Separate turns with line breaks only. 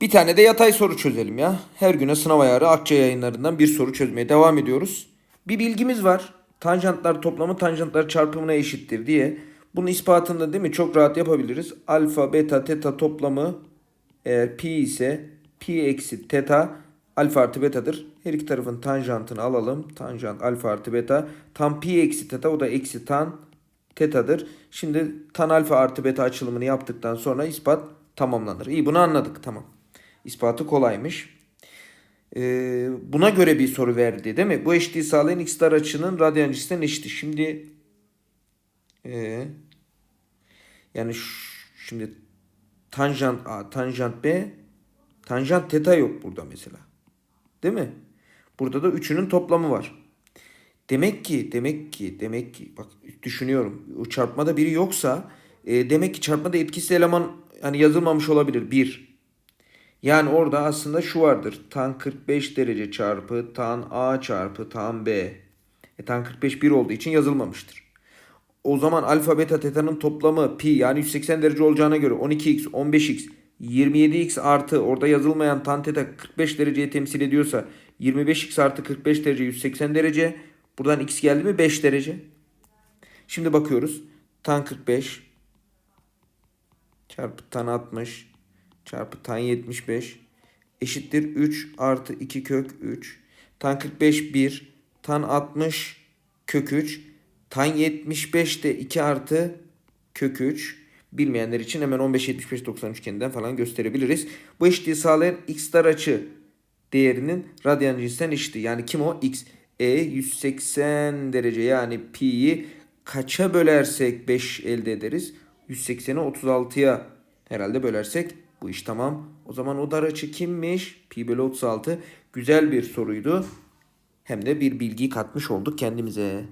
Bir tane de yatay soru çözelim ya. Her güne sınav ayarı Akça yayınlarından bir soru çözmeye devam ediyoruz. Bir bilgimiz var. Tanjantlar toplamı tanjantlar çarpımına eşittir diye. Bunun ispatını değil mi çok rahat yapabiliriz. Alfa, beta, teta toplamı eğer pi ise pi eksi teta alfa artı betadır. Her iki tarafın tanjantını alalım. Tanjant alfa artı beta. Tam pi eksi teta o da eksi tan tetadır. Şimdi tan alfa artı beta açılımını yaptıktan sonra ispat tamamlanır. İyi bunu anladık tamam. İspatı kolaymış. Ee, buna göre bir soru verdi değil mi? Bu eşitliği sağlayan x dar açının radyan cinsinden eşittir. Şimdi ee, yani şimdi tanjant A, tanjant B, tanjant teta yok burada mesela. Değil mi? Burada da üçünün toplamı var. Demek ki, demek ki, demek ki bak düşünüyorum. O çarpmada biri yoksa e, demek ki çarpmada etkisiz eleman hani yazılmamış olabilir. Bir. Yani orada aslında şu vardır. Tan 45 derece çarpı tan A çarpı tan B. E, tan 45 1 olduğu için yazılmamıştır. O zaman alfa beta teta'nın toplamı pi yani 180 derece olacağına göre 12x, 15x, 27x artı orada yazılmayan tan teta 45 dereceye temsil ediyorsa 25x artı 45 derece 180 derece. Buradan x geldi mi 5 derece. Şimdi bakıyoruz. Tan 45 çarpı tan 60 çarpı tan 75 eşittir 3 artı 2 kök 3. Tan 45 1 tan 60 kök 3 tan 75 de 2 artı kök 3. Bilmeyenler için hemen 15 75 90 üçgeninden falan gösterebiliriz. Bu eşitliği sağlayan x dar açı değerinin radyan cinsinden eşittir. Yani kim o? x. E 180 derece yani pi'yi kaça bölersek 5 elde ederiz? 180'i 36'ya herhalde bölersek bu iş tamam. O zaman o dar açı kimmiş? Pi bölü 36. Güzel bir soruydu. Hem de bir bilgi katmış olduk kendimize.